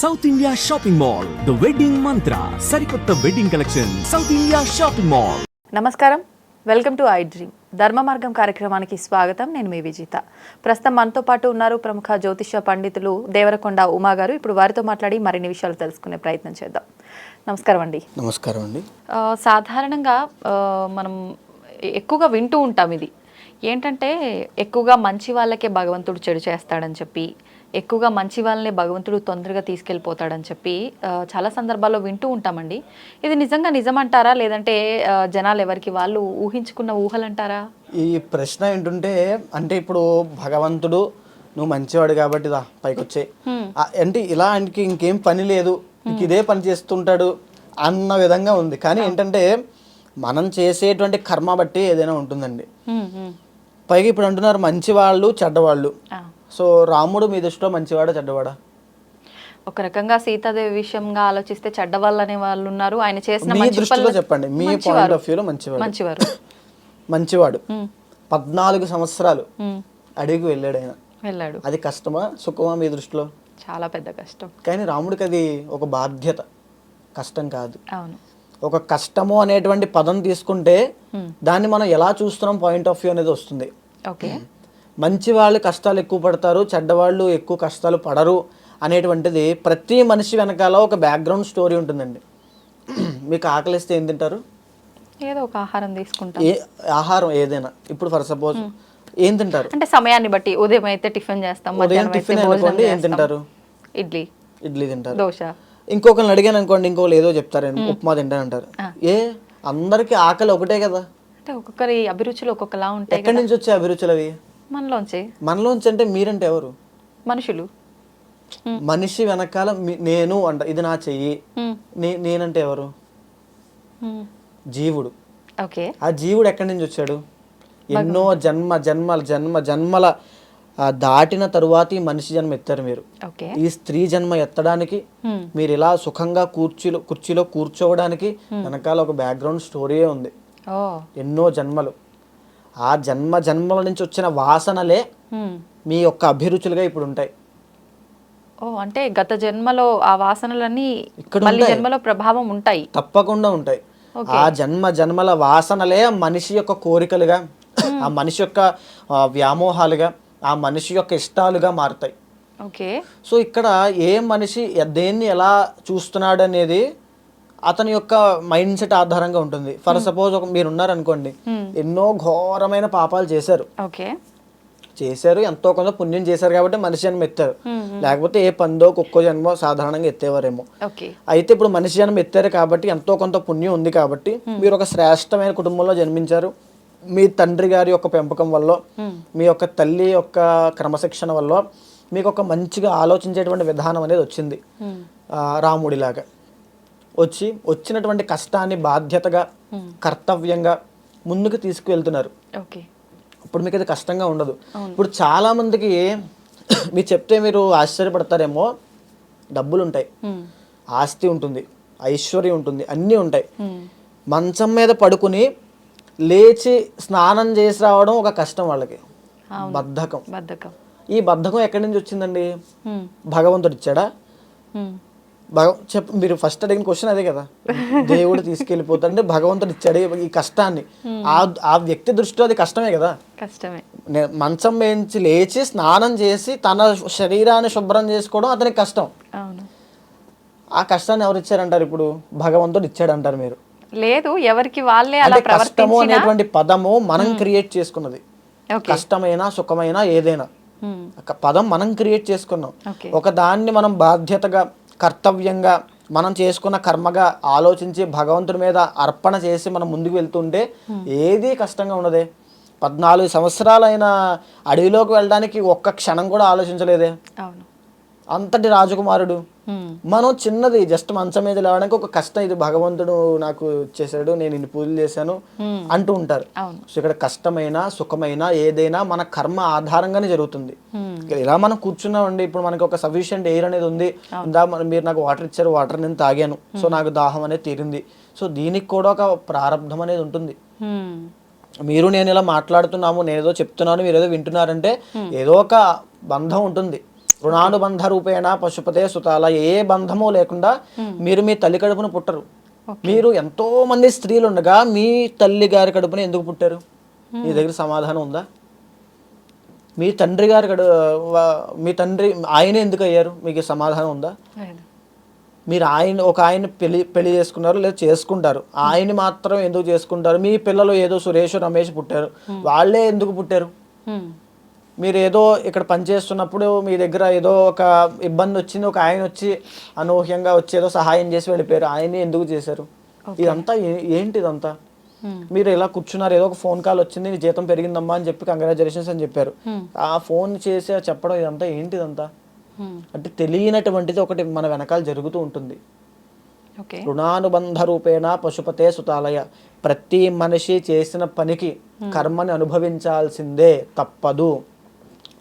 South India shopping mall the wedding Mantra సరికొత్త wedding collection South India shopping mall నమస్కారం. Welcome to I dream Dharma Margam కార్యక్రమానికి స్వాగతం. నేను మీ విజిత. ప్రస్తుతం మనతో పాటు ఉన్నారు ప్రముఖ జ్యోతిష పండితులు దేవరకొండ ఉమా గారు. ఇప్పుడు వారితో మాట్లాడి మరిన్ని విషయాలు తెలుసుకునే ప్రయత్నం చేద్దాం. నమస్కారం అండి. నమస్కారం అండి. సాధారణంగా మనం ఎక్కువగా వింటూ ఉంటాం ఇది. ఏంటంటే ఎక్కువగా మంచి వాళ్ళకే భగవంతుడు చెడు చేస్తాడని చెప్పి ఎక్కువగా మంచి వాళ్ళని భగవంతుడు తొందరగా తీసుకెళ్ళిపోతాడని చెప్పి చాలా సందర్భాల్లో వింటూ ఉంటామండి. ఇది నిజంగా నిజమంటారా? లేదంటే జనాలు ఎవరికి వాళ్ళు ఊహించుకున్న ఊహలంటారా? ఈ ప్రశ్న ఏంటంటే అంటే ఇప్పుడు భగవంతుడు నువ్వు మంచివాడు కాబట్టి దా పైకి వచ్చే అంటే ఇలా ఆయనకి ఇంకేం పని లేదు. నీకు ఇదే పని చేస్తుంటాడు అన్న విధంగా ఉంది. కానీ ఏంటంటే మనం చేసేటువంటి కర్మ బట్టి ఏదైనా ఉంటుందండి. పైగా ఇప్పుడు అంటున్నారు మంచివాళ్ళు చెడ్డవాళ్ళు. సో రాముడు మీ దృష్టిలో మంచివాడా చెడ్డవాడా? ఒక రకంగా సీతాదేవి విషయంగా ఆలోచిస్తే చెడ్డ వాళ్ళు అనే వాళ్ళు ఉన్నారు. ఆయన చేసిన మీ దృష్టిలో చెప్పండి. మీ. పాయింట్ ఆఫ్ వ్యూలో మంచివాడు. మంచివారు. మంచివాడు. పద్నాలుగు సంవత్సరాలు. అడిగి వెళ్ళాడు ఆయన. వెళ్ళాడు. అది కష్టమా సుఖమా మీ దృష్టిలో? చాలా పెద్ద కష్టం. కానీ రాముడికి అది ఒక బాధ్యత. కష్టం కాదు. అవును. ఒక కష్టము అనేటువంటి పదం తీసుకుంటే దాన్ని మనం ఎలా చూస్తున్నాం పాయింట్ ఆఫ్ వ్యూ అనేది వస్తుంది. ఓకే. మంచి వాళ్ళు కష్టాలు ఎక్కువ పడతారు చెడ్డవాళ్ళు ఎక్కువ కష్టాలు పడరు అనేటువంటిది ప్రతి మనిషి వెనకాల ఒక బ్యాక్గ్రౌండ్ స్టోరీ ఉంటుందండి. మీకు ఆకలిస్తే ఏం తింటారు? ఏదో ఒక ఆహారం తీసుకుంటాం. ఏ ఆహారం ఏదైనా. ఇప్పుడు ఫర్ సపోజ్ ఏం తింటారు? అంటే సమయాన్ని బట్టి ఉదయం అయితే టిఫిన్ చేస్తాం ఉదయం టిఫిన్ అనుకోండి ఏం. తింటారు? ఇడ్లీ. ఇడ్లీ తింటారు. దోశ. ఇంకొకరిని అడిగాను అనుకోండి ఇంకొకరు ఏదో చెప్తారు ఉప్మా తింటానంటారు. ఏ? అందరికి ఆకలి ఒకటే కదా. అంటే ఒక్కొక్కరి అభిరుచులు ఒక్కొక్కలా ఉంటాయి ఎక్కడి నుంచి వచ్చే అభిరుచులు అవి? మనలోంచి. మనలోంచి అంటే మీరంటే ఎవరు? మనుషులు. మనిషి వెనకాల నేను అంట ఇది నా చెయ్యి. నేనంటే ఎవరు. జీవుడు. ఓకే. ఆ జీవుడు ఎక్కడి నుంచి వచ్చాడు? ఎన్నో జన్మ జన్మల జన్మ జన్మల దాటిన తరువాత ఈ మనిషి జన్మ ఎత్తారు మీరు. ఈ స్త్రీ జన్మ ఎత్తడానికి. మీరు ఇలా సుఖంగా కుర్చీలో కుర్చీలో కూర్చోవడానికి వెనకాల ఒక బ్యాక్గ్రౌండ్ స్టోరీయే ఉంది. ఎన్నో జన్మలు. ఆ జన్మ జన్మల నుంచి వచ్చిన వాసనలే. మీ యొక్క అభిరుచులుగా ఇప్పుడు ఉంటాయి. ఓ అంటే గత జన్మలో ఆ వాసనలన్నీ ఇక్కడ. జన్మలో ప్రభావం ఉంటాయి. తప్పకుండా ఉంటాయి. ఆ జన్మ జన్మల వాసనలే మనిషి యొక్క కోరికలుగా ఆ మనిషి యొక్క వ్యామోహాలుగా ఆ మనిషి యొక్క ఇష్టాలుగా మారుతాయి. ఓకే. సో ఇక్కడ ఏ మనిషి దేన్ని ఎలా చూస్తున్నాడు అనేది అతని యొక్క మైండ్ సెట్ ఆధారంగా ఉంటుంది. ఫర్ సపోజ్ ఒక మీరు ఉన్నారనుకోండి ఎన్నో ఘోరమైన పాపాలు చేశారు. ఓకే. చేశారు ఎంతో కొంత పుణ్యం చేశారు కాబట్టి మనిషి జన్మ ఎత్తారు. లేకపోతే ఏ పందో కుక్కో జన్మ సాధారణంగా ఎత్తేవారేమో. అయితే ఇప్పుడు మనిషి జన్మ ఎత్తారు కాబట్టి ఎంతో కొంత పుణ్యం ఉంది కాబట్టి మీరు ఒక శ్రేష్టమైన కుటుంబంలో జన్మించారు. మీ తండ్రి గారి యొక్క పెంపకం వల్ల మీ యొక్క తల్లి యొక్క క్రమశిక్షణ వల్ల మీకు ఒక మంచిగా ఆలోచించేటువంటి విధానం అనేది వచ్చింది. రాముడిలాగా. వచ్చి వచ్చినటువంటి కష్టాన్ని బాధ్యతగా కర్తవ్యంగా ముందుకు తీసుకువెళ్తున్నారు. ఓకే. ఇప్పుడు మీకు అది కష్టంగా ఉండదు. ఇప్పుడు చాలా మందికి మీరు చెప్తే మీరు ఆశ్చర్యపడతారేమో డబ్బులు ఉంటాయి హ్మ్. ఆస్తి ఉంటుంది ఐశ్వర్యం ఉంటుంది అన్నీ ఉంటాయి. హ్మ్. మంచం మీద పడుకుని లేచి స్నానం చేసి రావడం ఒక కష్టం వాళ్ళకి. బద్ధకం. బద్ధకం. ఈ బద్ధకం ఎక్కడి నుంచి వచ్చిందండి. భగవంతుడు ఇచ్చాడా. భగ చెప్ప మీరు ఫస్ట్ అడిగిన క్వశ్చన్ అదే కదా. దేవుడు తీసుకెళ్ళిపోతాడు. అంటే భగవంతుడు ఇచ్చాడు ఈ కష్టాన్ని. ఆ ఆ వ్యక్తి దృష్టిలో అది కష్టమే కదా. కష్టమే. మంచం వేయించి లేచి స్నానం చేసి తన శరీరాన్ని శుభ్రం చేసుకోవడం అతనికి కష్టం. ఆ కష్టాన్ని ఎవరు ఇచ్చారంటారు ఇప్పుడు? భగవంతుడు ఇచ్చాడంటారు మీరు. లేదు ఎవరికి వాళ్ళే అలా కష్టము అనేటువంటి పదము మనం క్రియేట్ చేసుకున్నది. కష్టమైనా సుఖమైనా ఏదైనా. పదం మనం క్రియేట్ చేసుకున్నాం. ఒక దాన్ని మనం బాధ్యతగా కర్తవ్యంగా మనం చేసుకున్న కర్మగా ఆలోచించి భగవంతుడి మీద అర్పణ చేసి మనం ముందుకు వెళ్తుంటే ఏది కష్టంగా ఉండదే. పద్నాలుగు సంవత్సరాలైన అడవిలోకి వెళ్ళడానికి ఒక్క క్షణం కూడా ఆలోచించలేదే. అంతటి రాజకుమారుడు. మనం చిన్నది జస్ట్ మంచం మీద లేవడానికి ఒక కష్టం. ఇది భగవంతుడు నాకు ఇచ్చేసాడు నేను ఇన్ని పూజలు చేశాను. అంటూ ఉంటారు. సో ఇక్కడ కష్టమైన సుఖమైన ఏదైనా మన కర్మ ఆధారంగానే జరుగుతుంది. ఇక్కడ ఇలా మనం కూర్చున్నామండి ఇప్పుడు మనకి ఒక సఫిషియంట్ ఎయిర్ అనేది ఉంది. ఇందా మీరు నాకు వాటర్ ఇచ్చారు వాటర్ నేను తాగాను. సో నాకు దాహం అనేది తీరింది. సో దీనికి కూడా ఒక ప్రారంధం అనేది ఉంటుంది. హ్మ్. మీరు నేను ఇలా మాట్లాడుతున్నాము నేను ఏదో చెప్తున్నాను మీరు ఏదో వింటున్నారంటే ఏదో ఒక బంధం ఉంటుంది. రుణానుబంధ రూపేణ పశుపతే సుతాల ఏ బంధము లేకుండా మీరు మీ తల్లి కడుపున పుట్టరు. మీరు ఎంతో మంది స్త్రీలు ఉండగా మీ తల్లి గారి కడుపున ఎందుకు పుట్టారు? మీ దగ్గర సమాధానం ఉందా? మీ తండ్రి గారి కడు మీ తండ్రి ఆయన ఎందుకు అయ్యారు? మీకు సమాధానం ఉందా. మీరు ఆయన ఒక ఆయన పెళ్ళి పెళ్ళి చేసుకున్నారు లేదా చేసుకుంటారు. ఆయన్ని మాత్రం ఎందుకు చేసుకుంటారు? మీ పిల్లలు ఏదో సురేష్ రమేష్ పుట్టారు. వాళ్ళే ఎందుకు పుట్టారు. మీరు ఏదో ఇక్కడ పనిచేస్తున్నప్పుడు మీ దగ్గర ఏదో ఒక ఇబ్బంది వచ్చింది ఒక ఆయన వచ్చి అనూహ్యంగా వచ్చి ఏదో సహాయం చేసి వెళ్ళిపోయారు. ఆయన్ని ఎందుకు చేశారు? ఇదంతా ఏంటి ఇదంతా. మీరు ఇలా కూర్చున్నారు ఏదో ఒక ఫోన్ కాల్ వచ్చింది నీ జీతం పెరిగిందమ్మా అని చెప్పి కంగ్రాచులేషన్స్ అని చెప్పారు. ఆ ఫోన్ చేసి చెప్పడం ఇదంతా ఏంటి ఇదంతా. అంటే తెలియనటువంటిది ఒకటి మన వెనకాల జరుగుతూ ఉంటుంది. రుణానుబంధ రూపేణ పశుపతే సుతాలయ. ప్రతి మనిషి చేసిన పనికి కర్మని అనుభవించాల్సిందే తప్పదు.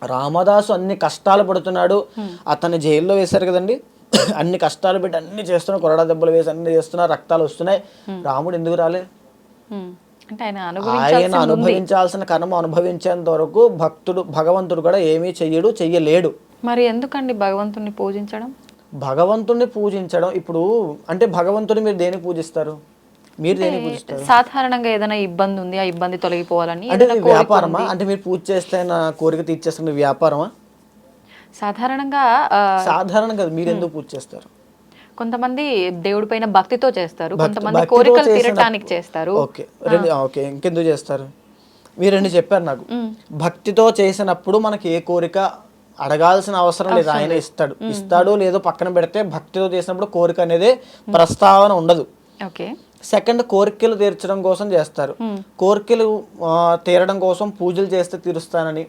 రామదాసు అన్ని కష్టాలు పడుతున్నాడు. అతన్ని జైల్లో వేశారు కదండి. అన్ని కష్టాలు పెట్టి అన్ని చేస్తున్నా కొరడా దెబ్బలు వేసి అన్ని చేస్తున్నా రక్తాలు వస్తున్నాయి. రాముడు ఎందుకు రాలే? ఆయన. అనుభవించాల్సిన కర్మ అనుభవించేంత వరకు భక్తుడు భగవంతుడు కూడా ఏమీ చెయ్యడు చెయ్యలేడు. మరి ఎందుకండి భగవంతుని పూజించడం? భగవంతుడిని పూజించడం ఇప్పుడు అంటే భగవంతుని మీరు దేనికి పూజిస్తారు? మీరు సాధారణంగా ఏదైనా ఇబ్బంది ఉంది ఆ ఇబ్బంది తొలగిపోవాలని అంటే వ్యాపారమా. అంటే మీరు పూజ చేస్తే నా కోరిక తీర్చేస్తున్న వ్యాపారమా? సాధారణంగా ఆ, సాధారణ కదా మీరు ఎందుకు పూజ చేస్తారు? కొంతమంది దేవుడి పైన భక్తితో చేస్తారు కొంతమంది కోరికలు తీరటానికి చేస్తారు. ఓకే రెండు ఓకే ఇంకెందుకు చేస్తారు? మీరు రెండు చెప్పారు నాకు. భక్తితో చేసినప్పుడు మనకి ఏ కోరిక అడగాల్సిన అవసరం లేదు ఆయన ఇస్తాడు. ఇస్తాడు లేదో పక్కన పెడితే భక్తితో చేసినప్పుడు కోరిక అనేది ప్రస్తావన ఉండదు. ఓకే. సెకండ్ కోరికలు తీర్చడం కోసం చేస్తారు. కోరికలు తీరడం కోసం పూజలు చేస్తే తీరుస్తానని.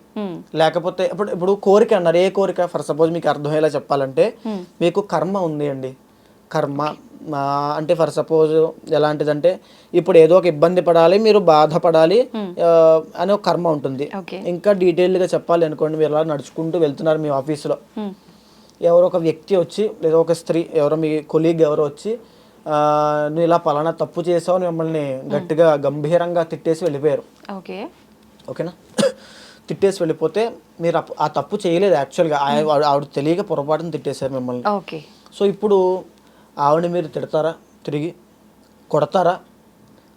లేకపోతే ఇప్పుడు ఇప్పుడు కోరిక అన్నారు. ఏ కోరిక? ఫర్ సపోజ్ మీకు అర్థమయ్యేలా చెప్పాలంటే మీకు కర్మ ఉంది అండి. కర్మ అంటే ఫర్ సపోజ్ ఎలాంటిదంటే ఇప్పుడు ఏదో ఒక ఇబ్బంది పడాలి మీరు బాధపడాలి అని ఒక కర్మ ఉంటుంది. ఇంకా డీటెయిల్డ్గా చెప్పాలి అనుకోండి మీరు అలా నడుచుకుంటూ వెళ్తున్నారు మీ ఆఫీస్లో. ఎవరో ఒక వ్యక్తి వచ్చి లేదా ఒక స్త్రీ ఎవరో మీ కొలీగ్ ఎవరో వచ్చి నువ్వు ఇలా పలానా తప్పు చేసావు అని మిమ్మల్ని గట్టిగా గంభీరంగా తిట్టేసి వెళ్ళిపోయారు. ఓకే. ఓకేనా? తిట్టేసి వెళ్ళిపోతే మీరు ఆ తప్పు చేయలేదు యాక్చువల్గా. ఆవిడ ఆవిడ తెలియక పొరపాటున తిట్టేశారు మిమ్మల్ని. ఓకే. సో ఇప్పుడు ఆవిడని మీరు తిడతారా? తిరిగి కొడతారా?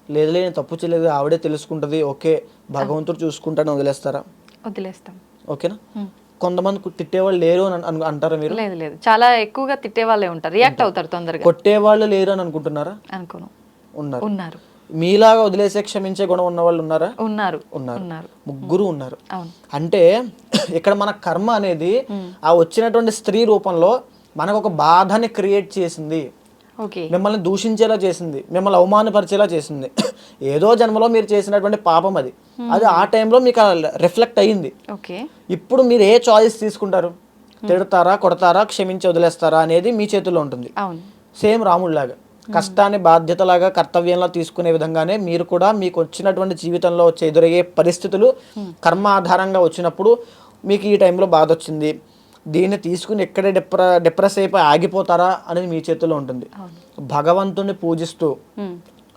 లేదు నేను తప్పు చేయలేదు ఆవిడే తెలుసుకుంటుంది ఓకే భగవంతుడు చూసుకుంటాడని వదిలేస్తారా? వదిలేస్తాం. ఓకేనా? కొంతమంది తిట్టేవాళ్ళు లేరు అని అంటారా మీరు? లేదు లేదు. చాలా ఎక్కువగా తిట్టే వాళ్ళే ఉంటారు. రియాక్ట్ అవుతారు తొందరగా. కొట్టేవాళ్ళు లేరు అని అనుకుంటున్నారా? అనుకోను. ఉన్నారు. ఉన్నారు. మీలాగా వదిలేసే క్షమించే గుణం ఉన్న వాళ్ళు ఉన్నారా. ఉన్నారు. ఉన్నారు. ముగ్గురు ఉన్నారు. అంటే ఇక్కడ మన కర్మ అనేది ఆ వచ్చినటువంటి స్త్రీ రూపంలో మనకు ఒక బాధని క్రియేట్ చేసింది. మిమ్మల్ని దూషించేలా చేసింది మిమ్మల్ని అవమానపరిచేలా చేసింది. ఏదో జన్మలో మీరు చేసినటువంటి పాపం అది. అది ఆ టైంలో మీకు రిఫ్లెక్ట్ అయ్యింది. ఇప్పుడు మీరు ఏ చాయిస్ తీసుకుంటారు? తిడతారా కొడతారా క్షమించి వదిలేస్తారా అనేది మీ చేతుల్లో ఉంటుంది. సేమ్ రాముడిలాగా కష్టాన్ని బాధ్యతలాగా కర్తవ్యంలో తీసుకునే విధంగానే మీరు కూడా మీకు వచ్చినటువంటి జీవితంలో వచ్చే ఎదురయ్యే పరిస్థితులు కర్మ ఆధారంగా వచ్చినప్పుడు మీకు ఈ టైంలో బాధ వచ్చింది. దీన్ని తీసుకుని ఎక్కడే డిప్ర డిప్రెస్ అయిపోయి ఆగిపోతారా అనేది మీ చేతుల్లో ఉంటుంది. భగవంతుని పూజిస్తూ.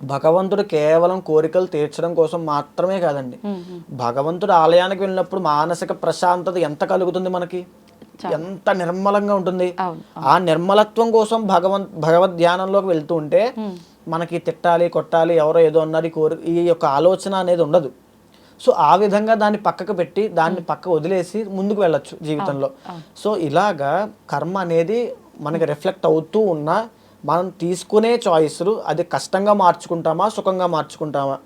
భగవంతుడు కేవలం కోరికలు తీర్చడం కోసం మాత్రమే కాదండి. భగవంతుడు ఆలయానికి వెళ్ళినప్పుడు మానసిక ప్రశాంతత ఎంత కలుగుతుంది మనకి? ఎంత నిర్మలంగా ఉంటుంది. ఆ నిర్మలత్వం కోసం భగవంత్ భగవద్ ధ్యానంలోకి వెళ్తూ ఉంటే మనకి తిట్టాలి కొట్టాలి ఎవరో ఏదో అన్నారు. ఈ కోరి ఈ యొక్క ఆలోచన అనేది ఉండదు. సో ఆ విధంగా దాన్ని పక్కకు పెట్టి దాన్ని పక్క వదిలేసి ముందుకు వెళ్ళొచ్చు జీవితంలో. సో ఇలాగా కర్మ అనేది మనకి రిఫ్లెక్ట్ అవుతూ ఉన్నా మనం తీసుకునే చాయిస్లు అది కష్టంగా మార్చుకుంటామా సుఖంగా మార్చుకుంటామా?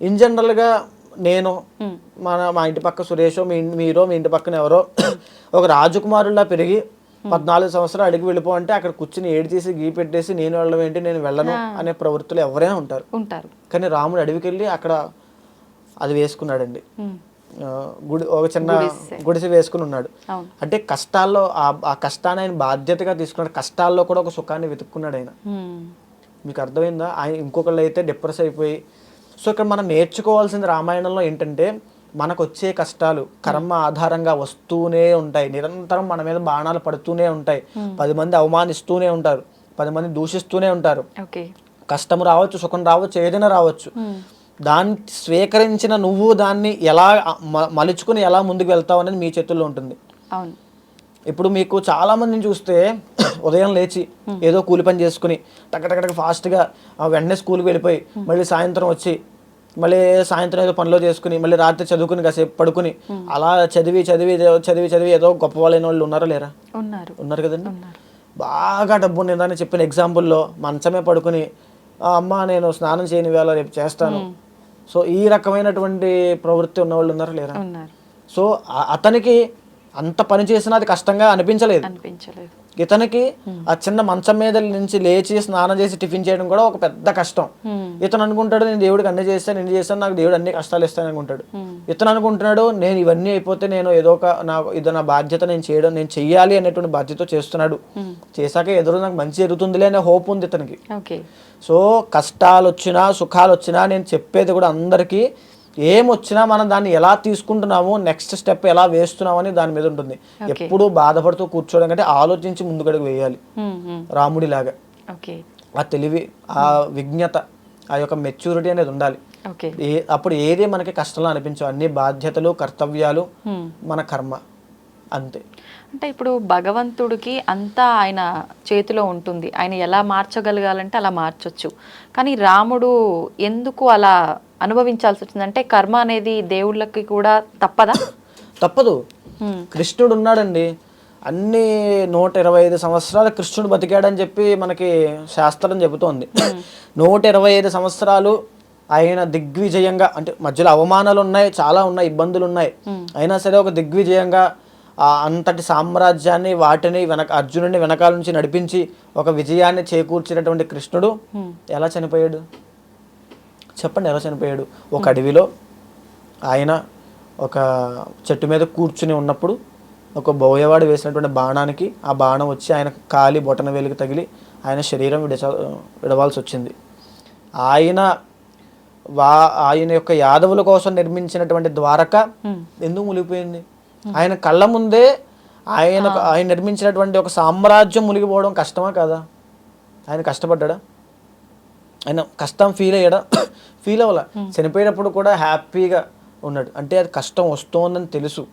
ఇన్ జనరల్గా నేను మన మా ఇంటి పక్క సురేషో మీ మీరో మీ ఇంటి పక్కన ఎవరో ఒక రాజకుమారుల్లా పెరిగి పద్నాలుగు సంవత్సరాలు అడిగి వెళ్ళిపో అంటే అక్కడ కూర్చుని ఏడు తీసి గీ పెట్టేసి నేను వెళ్ళడం ఏంటి నేను వెళ్ళను అనే ప్రవృత్తులు ఎవరైనా ఉంటారు. ఉంటారు. కానీ రాముడు అడవికి వెళ్ళి అక్కడ అది వేసుకున్నాడండి. గుడి ఒక చిన్న గుడిసె వేసుకుని ఉన్నాడు. అంటే కష్టాల్లో ఆ- కష్టాన్ని ఆయన బాధ్యతగా తీసుకున్నాడు. కష్టాల్లో కూడా ఒక సుఖాన్ని వెతుక్కున్నాడు ఆయన. మీకు అర్థమైందా? ఆయన ఇంకొకళ్ళు అయితే డిప్రెస్ అయిపోయి. సో ఇక్కడ మనం నేర్చుకోవాల్సింది రామాయణంలో ఏంటంటే మనకు వచ్చే కష్టాలు కర్మ ఆధారంగా వస్తూనే ఉంటాయి. నిరంతరం మన మీద బాణాలు పడుతూనే ఉంటాయి. పది మంది అవమానిస్తూనే ఉంటారు. పది మంది దూషిస్తూనే ఉంటారు. కష్టం రావచ్చు సుఖం రావచ్చు ఏదైనా రావచ్చు. దాన్ని స్వీకరించిన నువ్వు దాన్ని ఎలా మ- మలుచుకుని ఎలా ముందుకు వెళ్తావు అనేది మీ చేతుల్లో ఉంటుంది. అవును. ఇప్పుడు మీకు చాలా మందిని చూస్తే ఉదయం లేచి ఏదో కూలి పని చేసుకుని టక టక టక ఫాస్ట్గా వెంటనే స్కూల్కి వెళ్ళిపోయి మళ్ళీ సాయంత్రం వచ్చి మళ్ళీ సాయంత్రం ఏదో పనిలో చేసుకుని మళ్ళీ రాత్రి చదువుకుని కాసేపు పడుకుని అలా చదివి చదివి చదివి చదివి ఏదో గొప్ప వాళ్ళైన వాళ్ళు ఉన్నారా లేరా? ఉన్నారు. ఉన్నారు కదండి. బాగా డబ్బు నేను చెప్పిన ఎగ్జాంపుల్లో మంచమే పడుకుని "ఆ, అమ్మా నేను స్నానం చేయని వేళ రేపు చేస్తాను. సో ఈ రకమైనటువంటి ప్రవృత్తి ఉన్న వాళ్ళు ఉన్నారా లేరా? సో అతనికి అంత పని చేసినా అది కష్టంగా అనిపించలేదు. అనిపించలేదు. ఇతనికి ఆ చిన్న మంచం మీద నుంచి లేచి స్నానం చేసి టిఫిన్ చేయడం కూడా ఒక పెద్ద కష్టం. ఇతను అనుకుంటాడు నేను దేవుడికి అన్ని చేస్తాను నేను చేస్తాను నాకు దేవుడు అన్ని కష్టాలు ఇస్తాను అనుకుంటాడు. ఇతను అనుకుంటున్నాడు నేను ఇవన్నీ అయిపోతే నేను ఏదో ఒక నాకు ఇది నా బాధ్యత నేను చేయడం నేను చెయ్యాలి అనేటువంటి బాధ్యత చేస్తున్నాడు. చేశాక ఎదురు నాకు మంచి జరుగుతుందిలే అనే హోప్ ఉంది ఇతనికి. ఓకే. సో కష్టాలు వచ్చినా సుఖాలు వచ్చినా నేను చెప్పేది కూడా అందరికీ ఏమొచ్చినా మనం దాన్ని ఎలా తీసుకుంటున్నాము నెక్స్ట్ స్టెప్ ఎలా వేస్తున్నాము అని దాని మీద ఉంటుంది. ఎప్పుడూ బాధపడుతూ కూర్చోవడం కంటే ఆలోచించి ముందుకడుగు వేయాలి. రాముడిలాగా. ఆ తెలివి ఆ విజ్ఞత ఆ యొక్క మెచ్యూరిటీ అనేది ఉండాలి. అప్పుడు ఏది మనకి కష్టంలో అనిపించవు. అన్ని బాధ్యతలు కర్తవ్యాలు మన కర్మ. అంతే. అంటే ఇప్పుడు భగవంతుడికి అంతా ఆయన చేతిలో ఉంటుంది. ఆయన ఎలా మార్చగలగాలంటే అలా మార్చొచ్చు. కానీ రాముడు ఎందుకు అలా అనుభవించాల్సి వచ్చిందంటే కర్మ అనేది దేవుళ్ళకి కూడా తప్పదా? తప్పదు. కృష్ణుడు ఉన్నాడండి. అన్ని నూట ఇరవై ఐదు సంవత్సరాలు కృష్ణుడు బతికాడని చెప్పి మనకి శాస్త్రం చెబుతోంది. నూట ఇరవై ఐదు సంవత్సరాలు ఆయన దిగ్విజయంగా అంటే మధ్యలో అవమానాలు ఉన్నాయి చాలా ఉన్నాయి ఇబ్బందులు ఉన్నాయి. అయినా సరే ఒక దిగ్విజయంగా ఆ అంతటి సామ్రాజ్యాన్ని వాటిని వెనక అర్జునుడిని వెనకాల నుంచి నడిపించి ఒక విజయాన్ని చేకూర్చినటువంటి కృష్ణుడు ఎలా చనిపోయాడు? చెప్పండి ఎలా చనిపోయాడు? ఒక అడవిలో ఆయన ఒక చెట్టు మీద కూర్చుని ఉన్నప్పుడు ఒక బోయవాడు వేసినటువంటి బాణానికి ఆ బాణం వచ్చి ఆయన కాలి బొటన వేలికి తగిలి ఆయన శరీరం విడచ విడవాల్సి వచ్చింది. ఆయన వా ఆయన యొక్క యాదవుల కోసం నిర్మించినటువంటి ద్వారక ఎందుకు మునిగిపోయింది? ఆయన కళ్ళ ముందే ఆయన ఆయన నిర్మించినటువంటి ఒక సామ్రాజ్యం మునిగిపోవడం కష్టమా కాదా? ఆయన కష్టపడ్డా ఆయన కష్టం ఫీల్ అయ్యాడా? ఫీల్ అవ్వాల. చనిపోయేటప్పుడు కూడా హ్యాపీగా ఉన్నాడు. అంటే అది కష్టం వస్తోందని తెలుసు.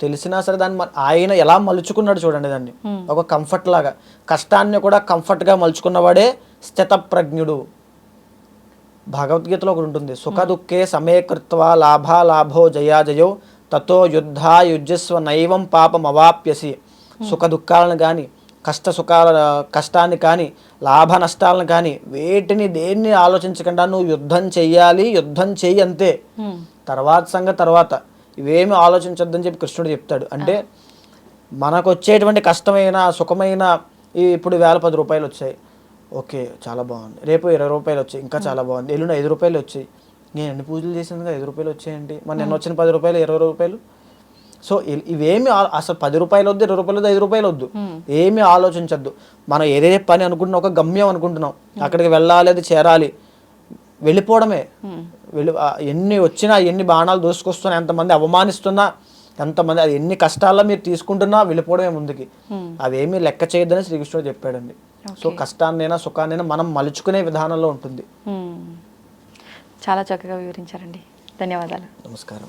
తెలిసినా సరే దాన్ని ఆయన ఎలా మలుచుకున్నాడు చూడండి దాన్ని. ఒక కంఫర్ట్ లాగా. కష్టాన్ని కూడా కంఫర్ట్గా మలుచుకున్నవాడే స్థితప్రజ్ఞుడు. భగవద్గీతలో ఒకటి ఉంటుంది. సుఖ దుఃఖే సమేకృత్వ లాభాలాభో జయాజయో తతో యుద్ధా యుజ్యస్వ నైవం పాపం అవాప్యసి సుఖ దుఃఖాలను కానీ కష్ట సుఖాల కష్టాన్ని కానీ లాభ నష్టాలను కానీ వేటిని దేన్ని ఆలోచించకుండా నువ్వు యుద్ధం చెయ్యాలి యుద్ధం చెయ్యి అంతే. తర్వాత సంగతి తర్వాత. ఇవేమి ఆలోచించొద్దని చెప్పి కృష్ణుడు చెప్తాడు. అంటే మనకు వచ్చేటువంటి కష్టమైన సుఖమైన ఈ ఇప్పుడు వేల పది రూపాయలు వచ్చాయి. ఓకే చాలా బాగుంది. రేపు ఇరవై రూపాయలు వచ్చాయి. ఇంకా చాలా బాగుంది. ఎల్లుండి ఐదు రూపాయలు వచ్చాయి. నేను ఎన్ని పూజలు చేసింది ఐదు రూపాయలు వచ్చాయండి? మన నిన్న వచ్చిన పది రూపాయలు ఇరవై రూపాయలు? సో ఇవేమి అసలు పది రూపాయలు వద్దు ఇరవై రూపాయలు వద్దు ఐదు రూపాయలు వద్దు. ఏమి ఆలోచించద్దు. మనం ఏదే పని అనుకుంటున్నాం ఒక గమ్యం అనుకుంటున్నాం. అక్కడికి వెళ్ళాలి అది చేరాలి. వెళ్ళిపోవడమే. వెళ్ళి ఎన్ని వచ్చినా ఎన్ని బాణాలు దూసుకొస్తున్నా ఎంతమంది అవమానిస్తున్నా ఎంతమంది అది ఎన్ని కష్టాల్లో మీరు తీసుకుంటున్నా వెళ్ళిపోవడమే ముందుకి. అవేమీ లెక్క చేయొద్దని శ్రీకృష్ణుడు చెప్పాడండి. సో కష్టాన్నైనా సుఖాన్నైనా మనం మలుచుకునే విధానంలో ఉంటుంది. చాలా చక్కగా వివరించారండి. ధన్యవాదాలు. నమస్కారం.